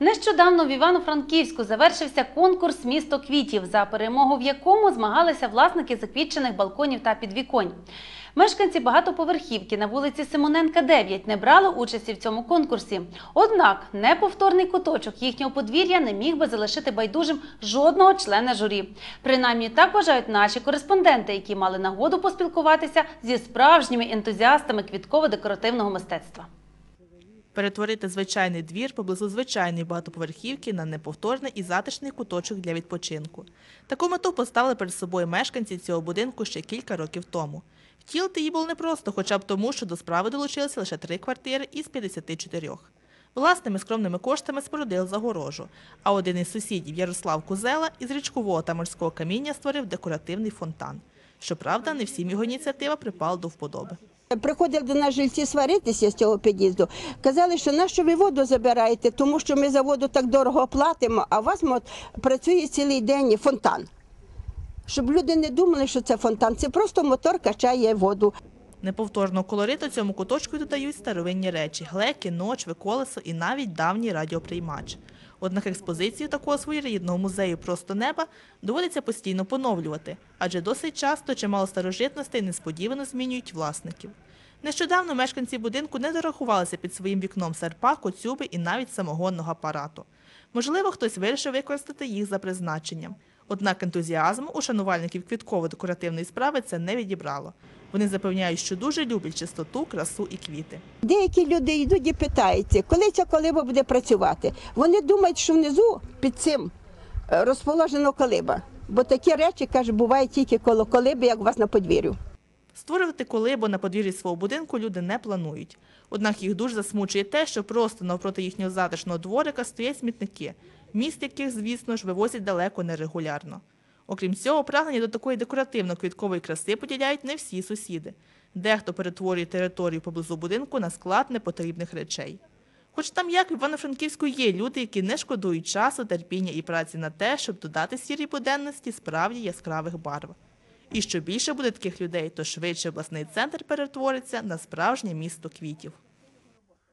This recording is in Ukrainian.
Нещодавно в Івано-Франківську завершився конкурс Місто квітів, за перемогу в якому змагалися власники заквітчених балконів та підвіконь. Мешканці багатоповерхівки на вулиці Симоненка 9 не брали участі в цьому конкурсі. Однак неповторний куточок їхнього подвір'я не міг би залишити байдужим жодного члена журі. Принаймні так вважають наші кореспонденти, які мали нагоду поспілкуватися зі справжніми ентузіастами квітково-декоративного мистецтва. Перетворити звичайний двір поблизу звичайної багатоповерхівки на неповторний і затишний куточок для відпочинку. Таку мету поставили перед собою мешканці цього будинку ще кілька років тому. Втілити її було непросто, хоча б тому, що до справи долучилися лише три квартири із 54. Власними скромними коштами спорудили загорожу, а один із сусідів Ярослав Кузела із річкового та морського каміння створив декоративний фонтан. Щоправда, не всім його ініціатива припала до вподоби. Приходили до нас жильці сваритися з цього під'їзду. Казали, що нащо ви воду забираєте, тому що ми за воду так дорого платимо, а у вас от, працює цілий день фонтан. Щоб люди не думали, що це фонтан, це просто мотор качає воду. Неповторного колориту цьому куточку додають старовинні речі – глеки, ночви, колесо і навіть давній радіоприймач. Однак експозицію такого своєрідного музею «Просто неба» доводиться постійно поновлювати, адже досить часто чимало старожитностей несподівано змінюють власників. Нещодавно мешканці будинку не дорахувалися під своїм вікном серпа, коцюби і навіть самогонного апарату. Можливо, хтось вирішив використати їх за призначенням. Однак ентузіазму у шанувальників квітково-декоративної справи це не відібрало. Вони запевняють, що дуже люблять чистоту, красу і квіти. Деякі люди йдуть і питаються, коли ця колиба буде працювати. Вони думають, що внизу під цим розположено розположена колиба. Бо такі речі, каже, бувають тільки коло колиби, як у вас на подвір'ю. Створювати колибу на подвір'ї свого будинку люди не планують. Однак їх дуже засмучує те, що просто навпроти їхнього затишного дворика стоять смітники, міст яких, звісно ж, вивозять далеко нерегулярно. Окрім цього, прагнення до такої декоративно-квіткової краси поділяють не всі сусіди. Дехто перетворює територію поблизу будинку на склад непотрібних речей. Хоч там як в Івано-Франківську є люди, які не шкодують часу, терпіння і праці на те, щоб додати сірій буденності справді яскравих барв. І що більше буде таких людей, то швидше обласний центр перетвориться на справжнє місто квітів.